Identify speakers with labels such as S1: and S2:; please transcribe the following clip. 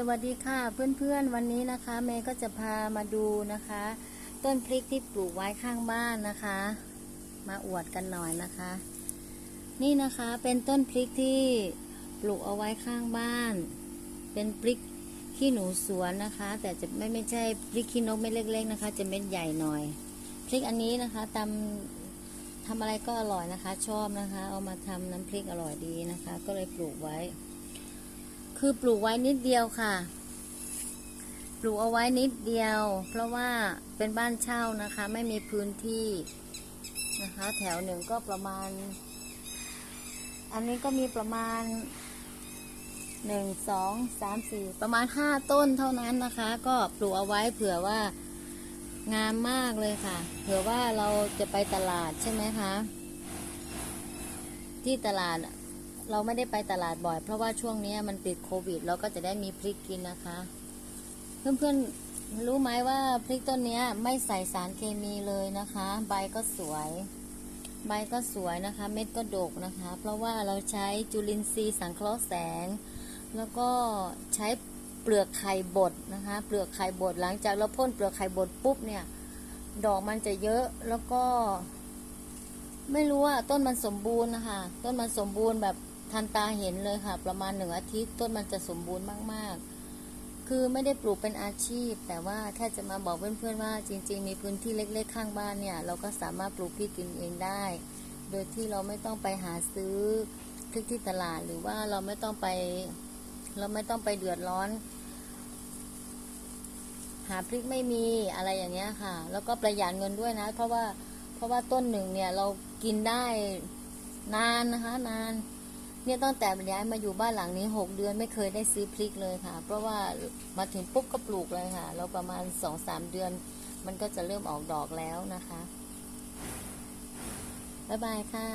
S1: สวัสดีค่ะเพื่อนๆวันนี้นะคะเมย์ก็จะพามาดูนะคะ ต้นพริกที่ปลูกไว้ข้างบ้านนะคะ มาอวดกันหน่อยนะคะ นี่นะคะเป็นต้นพริกที่ปลูกเอาไว้ข้างบ้าน เป็นพริกขี้หนูสวนนะคะ แต่จะไม่ไม่ใช่พริกขี้นกเม็ดเล็ก ๆ นะคะ จะเม็ดใหญ่หน่อยพริกอันนี้นะคะตำทำอะไรก็อร่อยนะคะ ชอบนะคะ เอามาทำน้ำพริกอร่อยดีนะคะ ก็เลยปลูกไว้ คือปลูกไว้นิดเดียวค่ะ ปลูกเอาไว้นิดเดียว เพราะว่าเป็นบ้านเช่านะคะ ไม่มีพื้นที่นะคะ แถวหนึ่งก็ประมาณ อันนี้ก็มีประมาณหนึ่งสองสามสี่ประมาณห้าต้นเท่านั้นนะคะ ก็ปลูกเอาไว้เผื่อว่างามมากเลยค่ะ เผื่อว่าเราจะไปตลาดใช่ไหมคะ ที่ตลาด เราไม่ได้ไปตลาดบ่อย เพราะว่าช่วงนี้มันติดโควิด เราก็จะได้มีพริกกินนะคะ เพื่อนๆรู้ไหมว่าพริกต้นนี้ไม่ใส่สารเคมีเลยนะคะ ใบก็สวย ใบก็สวยนะคะ เม็ดก็ดกนะคะ เพราะว่าเราใช้จุลินทรีย์สังเคราะห์แสง แล้วก็ใช้เปลือกไข่บดนะคะ เปลือกไข่บดหลังจากเราพ่นเปลือกไข่บดปุ๊บเนี่ย ดอกมันจะเยอะแล้วก็ไม่รู้ว่าต้นมันสมบูรณ์นะคะ ต้นมันสมบูรณ์แบบ ทันตาเห็นเลยค่ะ ประมาณหนึ่งอาทิตย์ต้นมันจะสมบูรณ์มากๆ คือไม่ได้ปลูกเป็นอาชีพ แต่ว่าแค่จะมาบอกเพื่อนๆว่า จริง ๆ มีพื้นที่เล็ก ๆ ข้างบ้านเนี่ย เราก็สามารถปลูกพริกกินเองได้ โดยที่เราไม่ต้องไปหาซื้อพริกที่ตลาดหรือว่าเราไม่ต้องไป เราไม่ต้องไปเดือดร้อน หาพริกไม่มีอะไรอย่างเงี้ยค่ะ แล้วก็ประหยัดเงินด้วยนะ เพราะว่าเพราะว่าต้นหนึ่งเนี่ยเรากินได้นานนะคะนาน เนี่ยตั้งแต่ย้ายมาอยู่บ้านหลังนี้หกเดือนไม่เคยได้ซื้อพริกเลยค่ะ เพราะว่ามาถึงปุ๊บก็ปลูกเลยค่ะ เราประมาณสองสามเดือน มันก็จะเริ่มออกดอกแล้วนะคะ บ๊ายบายค่ะ